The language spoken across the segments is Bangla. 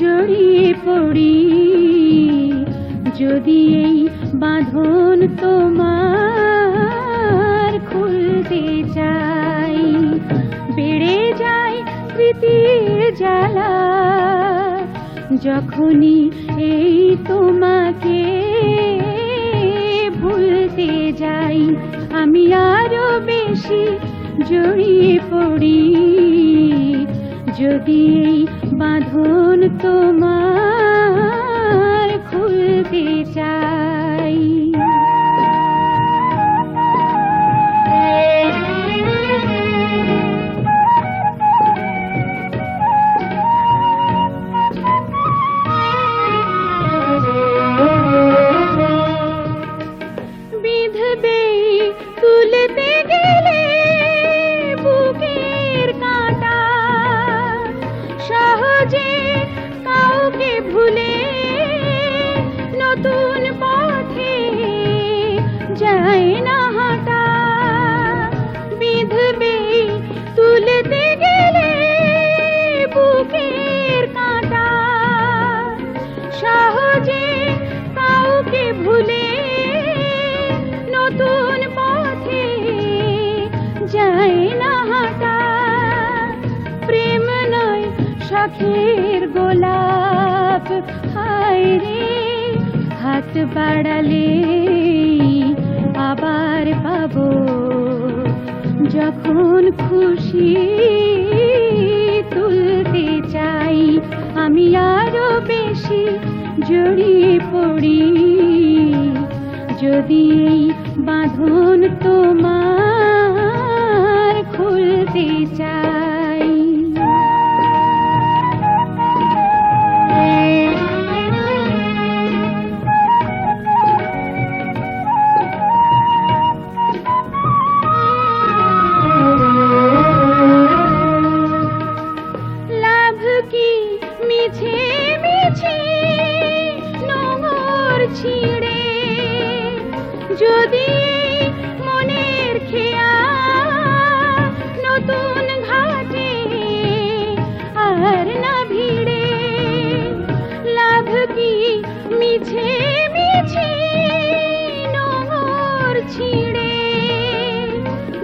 জড়িয়ে পড়ি। যদি এই বাঁধন তোমার খুলতে চাই, বেড়ে যায় স্মৃতির জ্বালা। যখনই এই তোমাকে ভুলতে যাই, আমি আরও বেশি জড়িয়ে পড়ি। যদি বাঁধন তোমার শখের গোলাপ। হায় রে, হাত বাড়ালে আবার পাবো। যখন খুশি তুলতে চাই, আমি আরও বেশি জড়িয়ে পড়ি। যদি এই বাঁধন তোমার খুলতে চাই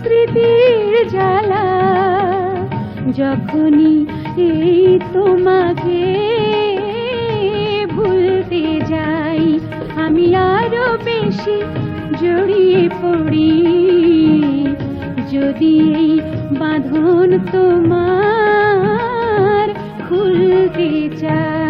স্মৃতির জ্বালা, যখনই এই তোমাকে ভুলতে যাই, আমি আরও বেশি জড়িয়ে পড়ি। যদি এই বাঁধন তোমার খুলতে চাই